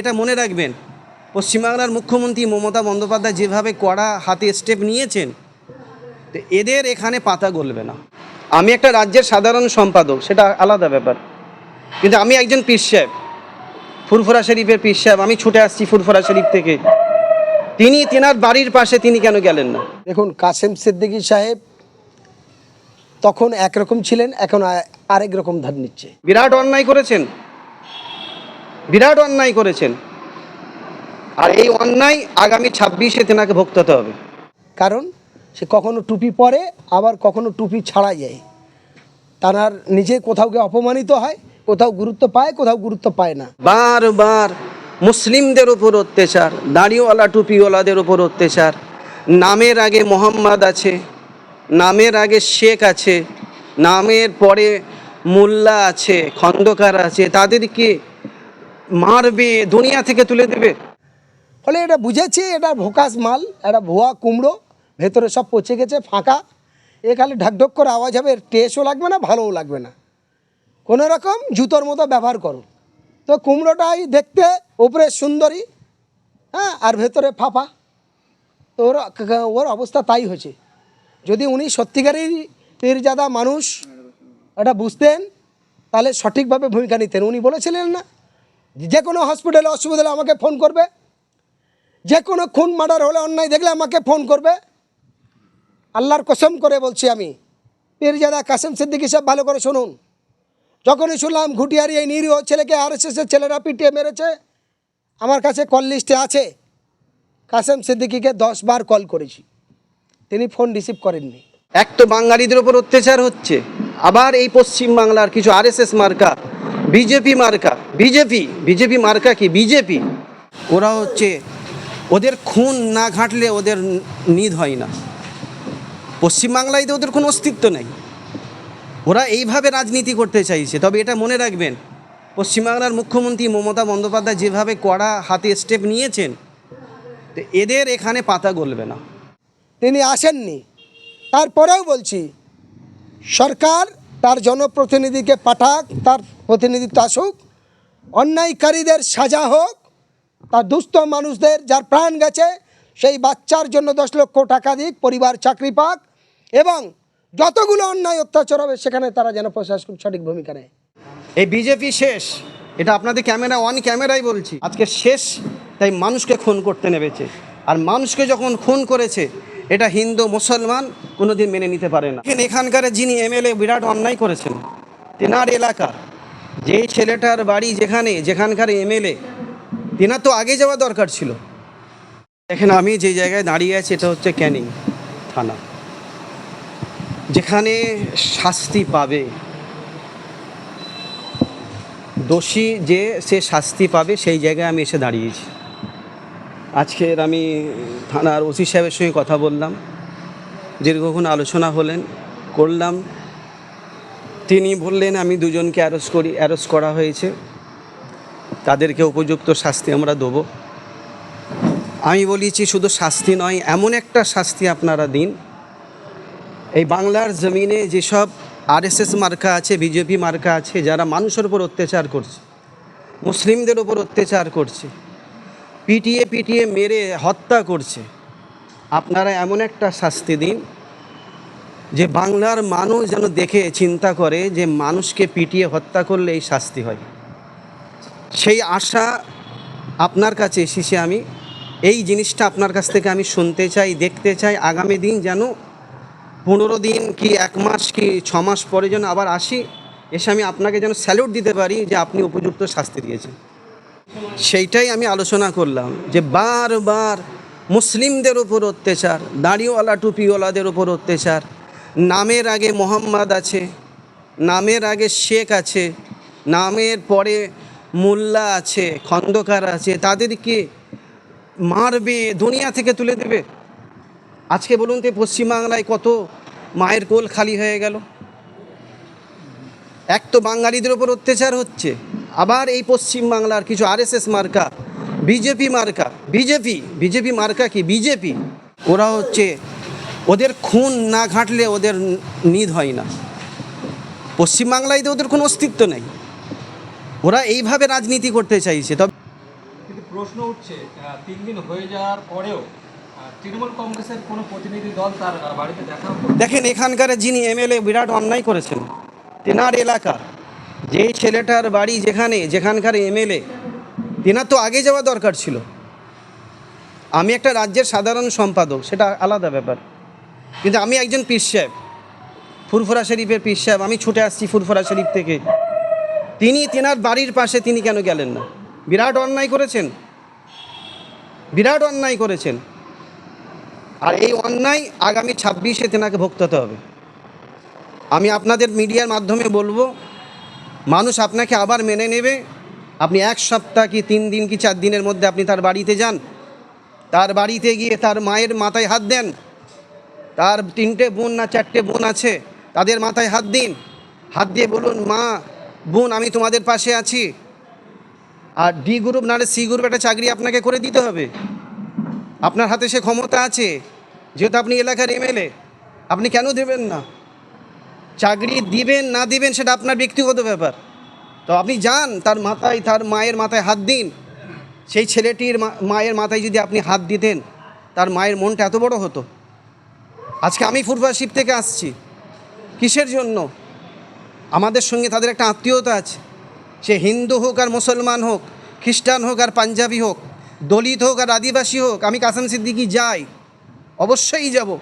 এটা মনে রাখবেন পশ্চিমবাংলার মুখ্যমন্ত্রী মমতা বন্দ্যোপাধ্যায় যেভাবে কড়া হাতে স্টেপ নিয়েছেন তো এদের এখানে পাতা গলবে না। আমি একটা রাজ্যের সাধারণ সম্পাদক সেটা আলাদা ব্যাপার। কিন্তু আমি একজন পীর সাহেব ফুরফুরা শরীফের পীর সাহেব আমি ছুটে আসছি ফুরফুরা শরীফ থেকে। তিনি তেনার বাড়ির পাশে তিনি কেন গেলেন না? দেখুন কাসেম সিদ্দিকী সাহেব তখন একরকম ছিলেন এখন আরেক রকম ধার নিচ্ছে। বিরাট অন্যায় করেছেন। বিরাট অন্যায় করেছেন। আর এই অন্যায় আগামী ছাব্বিশে তেনাকে ভোক্তাতে হবে। কারণ সে কখনো টুপি পরে আবার কখনো টুপি ছাড়া যায়। তার নিজে কোথাও গিয়ে অপমানিত হয় কোথাও গুরুত্ব পায় কোথাও গুরুত্ব পায় না। বারবার মুসলিমদের উপর অত্যাচার দাড়িওয়ালা টুপিওয়ালাদের উপর অত্যাচার। নামের আগে মোহাম্মদ আছে নামের আগে শেখ আছে নামের পরে মোল্লা আছে খন্দকার আছে। তাদেরকে মারবে, দুনিয়া থেকে তুলে দেবে। ফলে এটা বুঝেছি, এটা ভোকাস মাল, এটা ভুয়া কুমড়ো, ভেতরে সব পচে গেছে, ফাঁকা। এ খালি ঢাকঢক করে আওয়াজ হবে টেস্টও লাগবে না, ভালোও লাগবে না। কোনো রকম জুতোর মতো ব্যবহার করো। তো কুমড়োটাই দেখতে উপরে সুন্দরী হ্যাঁ আর ভেতরে ফাঁপা। তো ওর ওর অবস্থা তাই হয়েছে। যদি উনি সত্যিকারই পীরজাদা মানুষ, এটা বুঝতেন, তাহলে সঠিকভাবে ভূমিকা নিতেন। উনি বলেছিলেন না যে কোনো হসপিটালে অসুবিধা হলে আমাকে ফোন করবে। যে কোনো খুন মার্ডার হলে অন্যায় দেখলে আমাকে ফোন করবে। আল্লাহর কসম করে বলছি আমি, পীরজাদা কাসেম সিদ্দিকি সব ভালো করে শুনুন। যখনই শুনলাম ঘুটিয়ারি এই নিরীহ ছেলেকে আর এস এসের ছেলেরা পিটিয়ে মেরেছে, আমার কাছে কল লিস্টে আছে। কাসেম সিদ্দিকিকে দশ বার কল করেছি। তিনি ফোন রিসিভ করেননি। এক তো বাঙালিদের ওপর অত্যাচার হচ্ছে, আবার এই পশ্চিম বাংলার কিছু আরএসএস মার্কা বিজেপি মার্কা, বিজেপি বিজেপি মার্কা কি বিজেপি? ওরা হচ্ছে ওদের খুন না ঘাঁটলে ওদের নিধ হয় না। পশ্চিমবাংলায় তো ওদের কোনো অস্তিত্ব নেই। ওরা এইভাবে রাজনীতি করতে চাইছে। তবে এটা মনে রাখবেন, পশ্চিমবাংলার মুখ্যমন্ত্রী মমতা বন্দ্যোপাধ্যায় যেভাবে কড়া হাতে স্টেপ নিয়েছেন, তো এদের এখানে পাতা গলবে না। তিনি আসেননি। তারপরেও বলছি, সরকার তার জনপ্রতিনিধিকে পাঠাক, তার প্রতিনিধিত্ব আসুক, অন্যায়কারীদের সাজা হোক, তার দুস্থ মানুষদের যার প্রাণ গেছে, সেই বাচ্চার জন্য দশ লক্ষ টাকা দিক, পরিবার চাকরি পাক এবং যতগুলো অন্যায় অত্যাচার হবে, সেখানে তারা যেন প্রশাসন সঠিক ভূমিকা নেয়। এই বিজেপি শেষ। এটা আপনাদের ক্যামেরা অন ক্যামেরাই বলছি। আজকে শেষ, তাই মানুষকে খুন করতে নেমেছে। আর মানুষকে যখন খুন করেছে এটা হিন্দু, মুসলমান কোনোদিন মেনে নিতে পারে না। এখানে এখানকার যিনি এমএলএ, বিরাট অন্যায় করেছেন, তেনার এলাকা, যেই ছেলেটার বাড়ি যেখানে, যেখানকার এমএলএ, তেনার তো আগে যাওয়া দরকার ছিল। দেখেন আমি যে জায়গায় দাঁড়িয়ে আছি, এটা হচ্ছে ক্যানিং থানা। যেখানে শাস্তি পাবে। দোষী যে সে শাস্তি পাবে, সেই জায়গায় আমি এসে দাঁড়িয়েছি। আজকের আমি থানার ওসি সাহেবের সঙ্গে কথা বললাম। দীর্ঘক্ষণ আলোচনা হলেন, করলাম। তিনি বললেন, আমি দুজনকে অ্যারেস্ট করি অ্যারেস্ট করা হয়েছে। তাদেরকে উপযুক্ত শাস্তি আমরা দেবো। আমি বলেছি, শুধু শাস্তি নয়, এমন একটা শাস্তি আপনারা দিন। এই বাংলার জমিনে যেসব আরএসএস মার্কা আছে, বিজেপি মার্কা আছে, যারা মানুষের উপর অত্যাচার করছে, মুসলিমদের উপর অত্যাচার করছে পিটিয়ে পিটিয়ে মেরে হত্যা করছে। আপনারা এমন একটা শাস্তি দিন যে বাংলার মানুষ যেন দেখে, চিন্তা করে যে মানুষকে পিটিয়ে হত্যা করলে এই শাস্তি হয়। সেই আশা আপনার কাছে এসেছি আমি। এই জিনিসটা আপনার কাছ থেকে আমি শুনতে চাই, দেখতে চাই। আগামী দিন যেন পনেরো দিন কি এক মাস কি ছ মাস পরে যেন আবার আসি, এসে আমি আপনাকে যেন স্যালুট দিতে পারি যে আপনি উপযুক্ত শাস্তি দিয়েছেন। সেইটাই আমি আলোচনা করলাম যে বারবার মুসলিমদের উপর অত্যাচার, দাড়িওয়ালা, টুপিওয়ালাদের ওপর অত্যাচার, নামের আগে মোহাম্মদ আছে, নামের আগে শেখ আছে, নামের পরে মোল্লা আছে, খন্দকার আছে, তাদেরকে মারবে, দুনিয়া থেকে তুলে দেবে। আজকে বলুন তো, পশ্চিমবাংলায় কত মায়ের কোল খালি হয়ে গেল? এক তো বাঙালিদের ওপর অত্যাচার হচ্ছে। আবার এই পশ্চিম বাংলার কিছু আরএসএস মার্কা বিজেপি মার্কা বিজেপি বিজেপি মার্কা কি? বিজেপি। ওরা হচ্ছে ওদের খুন না ঘাঁটলে ওদের নিদ হয় না। পশ্চিমবাংলায় তো ওদের কোনো অস্তিত্ব নেই। ওরা এইভাবে রাজনীতি করতে চাইছে। তবে প্রশ্ন উঠছে তিন দিন হয়ে যাওয়ার পরেও তৃণমূল কংগ্রেসের কোনো প্রতিনিধি দল তার বাড়িতে দেখা দেখেন এখানকার যিনি এমএলএ বিরাট অন্যায় করেছেন। তেনার এলাকা। যেই ছেলেটার বাড়ি যেখানে, যেখানকার এমএলএ, তেনার তো আগে যাওয়া দরকার ছিল। আমি একটা রাজ্যের সাধারণ সম্পাদক, সেটা আলাদা ব্যাপার। কিন্তু আমি একজন পীর সাহেব, ফুরফুরা শরীফের পীর সাহেব, আমি ছুটে আসছি ফুরফুরা শরীফ থেকে। তিনি তেনার বাড়ির পাশে তিনি কেন গেলেন না? বিরাট অন্যায় করেছেন। বিরাট অন্যায় করেছেন। আর এই অন্যায় আগামী ছাব্বিশে তেনাকে ভোক্তাতে হবে। আমি আপনাদের মিডিয়ার মাধ্যমে বলব মানুষ আপনাকে আবার মেনে নেবে? আপনি এক সপ্তাহ কি তিন দিন কি চার দিনের মধ্যে আপনি তার বাড়িতে যান? তার বাড়িতে গিয়ে তার মায়ের মাথায় হাত দেন। তার তিনটে বোন না চারটে বোন আছে, তাদের মাথায় হাত দিন। হাত দিয়ে বলুন, মা, বোন, আমি তোমাদের পাশে আছি। আর ডি গ্রুপ নাহলে সি গ্রুপ একটা চাকরি আপনাকে করে দিতে হবে। আপনার হাতে সে ক্ষমতা আছে, যেহেতু আপনি এলাকার এমএলএ। আপনি কেন দেবেন না? চাকরি দিবেন, না দিবেন সেটা আপনার ব্যক্তিগত ব্যাপার। তো আপনি যান, তার মাথায়, তার মায়ের মাথায় হাত দিন। সেই ছেলেটির মায়ের মাথায় যদি আপনি হাত দিতেন, তার মায়ের মনটা এত বড় হতো। আজকে আমি ফুটবল থেকে আসছি। কিসের জন্য? আমাদের সঙ্গে তাদের একটা আত্মীয়তা আছে। সে হিন্দু হোক আর মুসলমান হোক, খ্রিস্টান হোক আর পাঞ্জাবি হোক, দলিত হোক আর আদিবাসী হোক, আমি কাসেম সিদ্দিকি যাই, অবশ্যই যাব।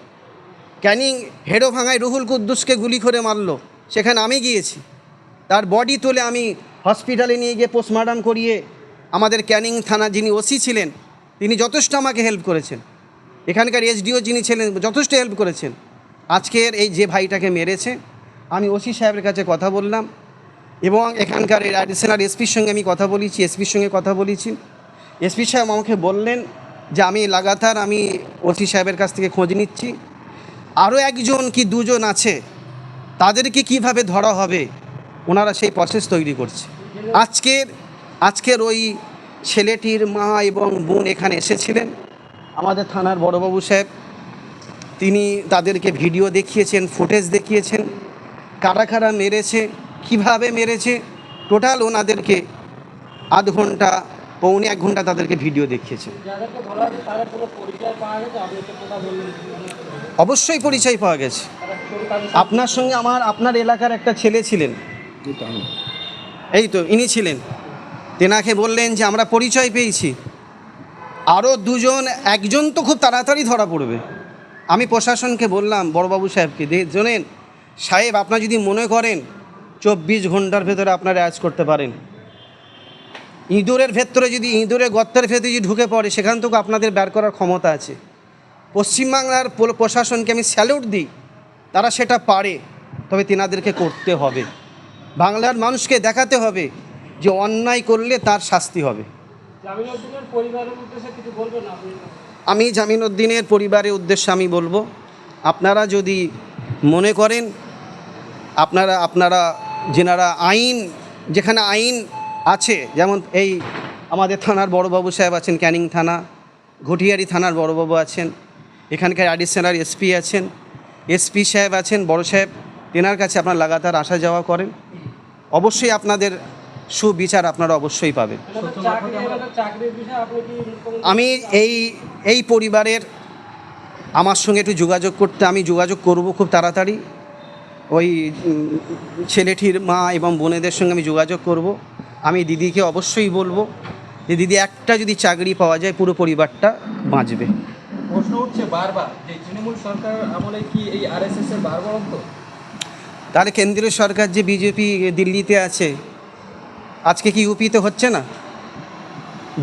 ক্যানিং হেডো ভাঙায় রুহুল কুদ্দুসকে গুলি করে মারলো। সেখানে আমি গিয়েছি। তার বডি তুলে আমি হসপিটালে নিয়ে গিয়ে পোস্টমর্টম করিয়ে আমাদের ক্যানিং থানা যিনি ওসি ছিলেন, তিনি যথেষ্ট আমাকে হেল্প করেছেন। এখানকার এসডিও যিনি ছিলেন, যথেষ্ট হেল্প করেছেন। আজকের এই যে ভাইটাকে মেরেছে, আমি ওসি সাহেবের কাছে কথা বললাম এবং এখানকার অ্যাডিশনাল এসপির সঙ্গে আমি কথা বলেছি এসপির সঙ্গে কথা বলেছি। এসপি সাহেব আমাকে বললেন যে আমি লাগাতার আমি ওসি সাহেবের কাছ থেকে খোঁজ নিচ্ছি। আরও একজন কি দুজন আছে, তাদেরকে কীভাবে ধরা হবে, ওনারা সেই প্রসেস তৈরি করছে। আজকের আজকের ওই ছেলেটির মা এবং বোন এখানে এসেছিলেন। আমাদের থানার বড়বাবু সাহেব, তিনি তাদেরকে ভিডিও দেখিয়েছেন, ফুটেজ দেখিয়েছেন, কারা কারা মেরেছে, কীভাবে মেরেছে, টোটাল ওনাদেরকে আধ ঘণ্টা, পৌনে এক ঘণ্টা তাদেরকে ভিডিও দেখিয়েছে অবশ্যই পরিচয় পাওয়া গেছে। আপনার সঙ্গে আমার, আপনার এলাকার একটা ছেলে ছিলেন। এই তো, ইনি ছিলেন। তেনাকে বললেন যে, আমরা পরিচয় পেয়েছি। আরও দুজন, একজন তো খুব তাড়াতাড়ি ধরা পড়বে। আমি প্রশাসনকে বললাম, বড়বাবু সাহেবকে যে জানেন, সাহেব, আপনার যদি মনে করেন, চব্বিশ ঘণ্টার ভেতরে আপনারা অ্যাজ করতে পারেন। ইঁদুরের ভেতরে যদি, ইঁদুরের গর্তের ভেতরে যদি ঢুকে পড়ে, সেখান থেকে আপনাদের বের করার ক্ষমতা আছে। পশ্চিমবাংলার প্রশাসনকে আমি স্যালুট দিই তারা সেটা পারে তবে তেনাদেরকে করতে হবে। বাংলার মানুষকে দেখাতে হবে যে অন্যায় করলে তার শাস্তি হবে। আমি জামিন জামিনউদ্দিনের পরিবারের উদ্দেশ্যে আমি বলব আপনারা যদি মনে করেন আপনারা আপনারা যেনারা আইন যেখানে আইন আছে যেমন এই আমাদের থানার বড়বাবু সাহেব আছেন ক্যানিং থানা ঘটিয়ারি থানার বড়বাবু আছেন এখানকার অ্যাডিশনাল এসপি আছেন, এসপি সাহেব আছেন, বড় সাহেব, তেনার কাছে আপনারা লাগাতার আসা যাওয়া করেন। অবশ্যই আপনাদের সুবিচার আপনারা অবশ্যই পাবেন। আমি এই এই পরিবারের আমার সঙ্গে একটু যোগাযোগ করতে, আমি যোগাযোগ করব খুব তাড়াতাড়ি। ওই ছেলেটির মা এবং বোনেদের সঙ্গে আমি যোগাযোগ করব। আমি দিদিকে অবশ্যই বলব যে, দিদি একটা যদি চাকরি পাওয়া যায় পুরো পরিবারটা বাঁচবে। প্রশ্ন উঠছে বারবার যে তৃণমূল সরকার আমলে কি এই আরএসএস এর বারবারত্ব তাহলে কেন্দ্রীয় সরকার যে বিজেপি দিল্লিতে আছে, আজকে কি ইউপিতে হচ্ছে না?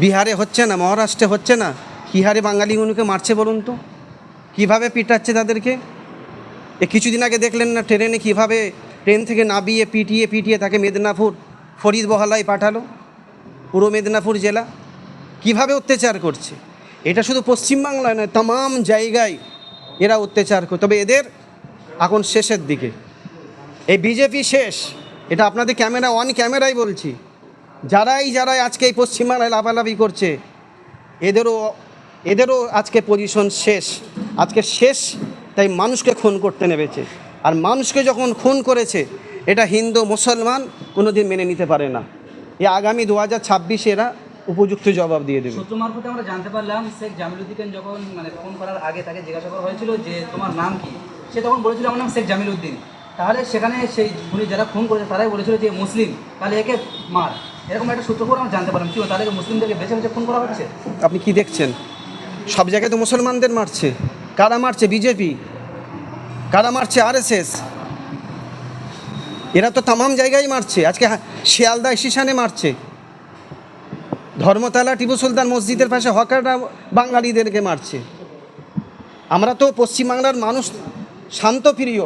বিহারে হচ্ছে না? মহারাষ্ট্রে হচ্ছে না? কী হারে বাঙালিগুলোকে মারছে বলুন তো? কীভাবে পিটাচ্ছে তাদেরকে? এ কিছুদিন আগে দেখলেন না ট্রেনে কীভাবে ট্রেন থেকে নামিয়ে পিটিয়ে পিটিয়ে তাকে মেদিনীপুর ফরিদ বহালায় পাঠালো? পুরো মেদিনীপুর জেলা? কীভাবে অত্যাচার করছে? এটা শুধু পশ্চিমবাংলায় নয় তাম জায়গায় এরা অত্যাচার করে। তবে এদের এখন শেষের দিকে। এই বিজেপি শেষ। এটা আপনাদের ক্যামেরা অন ক্যামেরাই বলছি। যারাই যারাই আজকে এই পশ্চিমবাংলায় লাভালাভি করছে, এদেরও এদেরও আজকে পজিশন শেষ। আজকে শেষ, তাই মানুষকে খুন করতে নেমেছে। আর মানুষকে যখন খুন করেছে, এটা হিন্দু, মুসলমান কোনো দিন মেনে নিতে পারে না। এই আগামী দু হাজার ছাব্বিশে এরা উপযুক্ত জবাব দিয়ে দেবে। সূত্র মারফতে আমরা জানতে পারলাম শেখ জামিলউদ্দিন যখন মানে ফোন করার আগে তাকে জিজ্ঞাসা করা হয়েছিল যে তোমার নাম কি? সে তখন বলেছিল আমার নাম শেখ জামিলউদ্দিন তাহলে সেখানে সেই উনি যারা ফোন করেছে তারাই বলেছিল যে মুসলিম তাহলে একে মার। এরকম একটা সূত্র করে আমরা জানতে পারলাম। কি তাহলে কি মুসলিমদেরকে বেছে বেছে ফোন করা হচ্ছে? আপনি কি দেখছেন? সব জায়গায় তো মুসলমানদের মারছে। কারা মারছে? বিজেপি। কারা মারছে? আরএসএস। এরা তো তামাম জায়গায় মারছে। আজকে শিয়ালদা শিশানে মারছে। ধর্মতলা টিপু সুলতান মসজিদের পাশে হকাররা বাঙালিদেরকে মারছে। আমরা তো পশ্চিমবাংলার মানুষ শান্ত প্রিয়।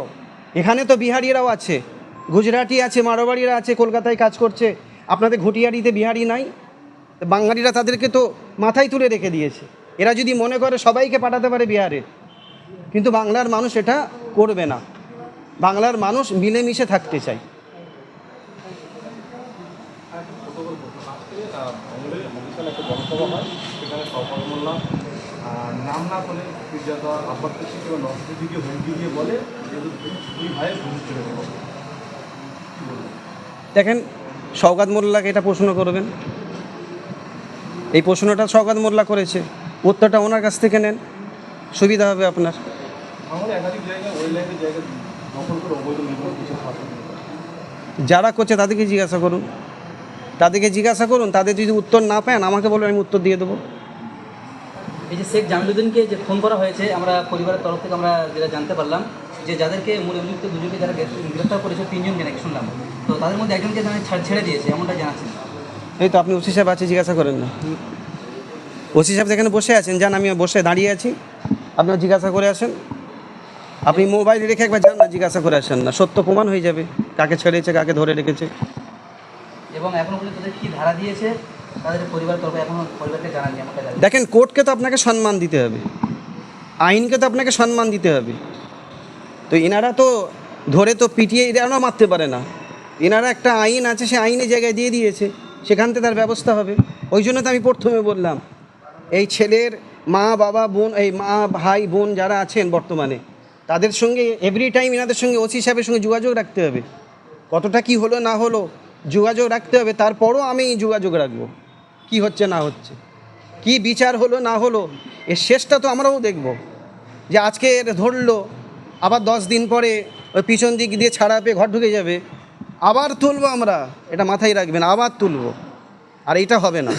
এখানে তো বিহারিরাও আছে, গুজরাটি আছে, মারোবাড়িরা আছে, কলকাতায় কাজ করছে। আপনাদের ঘটিয়ারিতে বিহারি নাই? বাঙালিরা তাদেরকে তো মাথায় তুলে রেখে দিয়েছে। এরা যদি মনে করে সবাইকে পাঠাতে পারে বিহারে, কিন্তু বাংলার মানুষ এটা করবে না। বাংলার মানুষ মিলেমিশে থাকতে চায় মহিষাল একটা জনসভা হয় সেখানে সরকার মোল্লা নাম না করে আব্বাস থেকে বা নসরুদ্দিকে হুমকি দিয়ে বলে দুই ভাইয়ের ঘুম চলে দেবো দেখেন সৌগাত মোল্লাকে এটা প্রশ্ন করবেন। এই প্রশ্নটা সৌগাত মোল্লা করেছে। উত্তরটা ওনার কাছ থেকে নেন। সুবিধা হবে আপনার। যারা করছে তাদেরকে জিজ্ঞাসা করুন। তাদেরকে জিজ্ঞাসা করুন। তাদের যদি উত্তর না পান আমাকে বলবেন আমি উত্তর দিয়ে দেবো। এই যে শেখ জামিলউদ্দিনকে যে ফোন করা হয়েছে আমরা পরিবারের তরফ থেকে আমরা যেটা জানতে পারলাম যে যাদেরকে মূল অভিযুক্ত দুজনকে যারা গ্রেফ- গ্রেফতার করেছে তিনজনকে নাকি শুনলাম। তো তাদের মধ্যে একজনকে ছাড় ছেড়ে দিয়েছে এমনটা জানাচ্ছেন। এই তো আপনি ওসি সাহেব আছে জিজ্ঞাসা করেন না। ওসি সাহেব যেখানে বসে আছেন যান আমি বসে দাঁড়িয়ে আছি। আপনিও জিজ্ঞাসা করে আসেন। আপনি মোবাইল রেখে একবার যান না জিজ্ঞাসা করে আসেন না। সত্য প্রমাণ হয়ে যাবে কাকে ছেড়েছে কাকে ধরে রেখেছে। এবং এখনও পর্যন্ত তাদের কী ধারা দিয়েছে? দেখেন, কোর্টকে তো আপনাকে সম্মান দিতে হবে। আইনকে তো আপনাকে সম্মান দিতে হবে। তো এনারা তো ধরে তো পিটিয়ে এনারা মারতে পারে না। এনারা একটা আইন আছে, সে আইনে জায়গায় দিয়ে দিয়েছে। সেখান থেকে তার ব্যবস্থা হবে। ওই জন্য তো আমি প্রথমে বললাম, এই ছেলের মা, বাবা, বোন, এই মা, ভাই, বোন যারা আছেন বর্তমানে, তাদের সঙ্গে এভরি টাইম এনাদের সঙ্গে ওসি সাহেবের সঙ্গে যোগাযোগ রাখতে হবে। কতটা কি হলো, না হলো যোগাযোগ রাখতে হবে, তারপরও আমি যোগাযোগ রাখব। কি হচ্ছে, না হচ্ছে? কি বিচার হলো, না হলো? এর শেষটা তো আমরাও দেখব। যে আজকে ধরলো, আবার দশ দিন পরে ওই পিছন দিক দিয়ে ছাড়া পেয়ে ঘর ঢুকে যাবে। আবার তুলবো আমরা, এটা মাথায় রাখবেন, আবার তুলবো। আর এটা হবে না।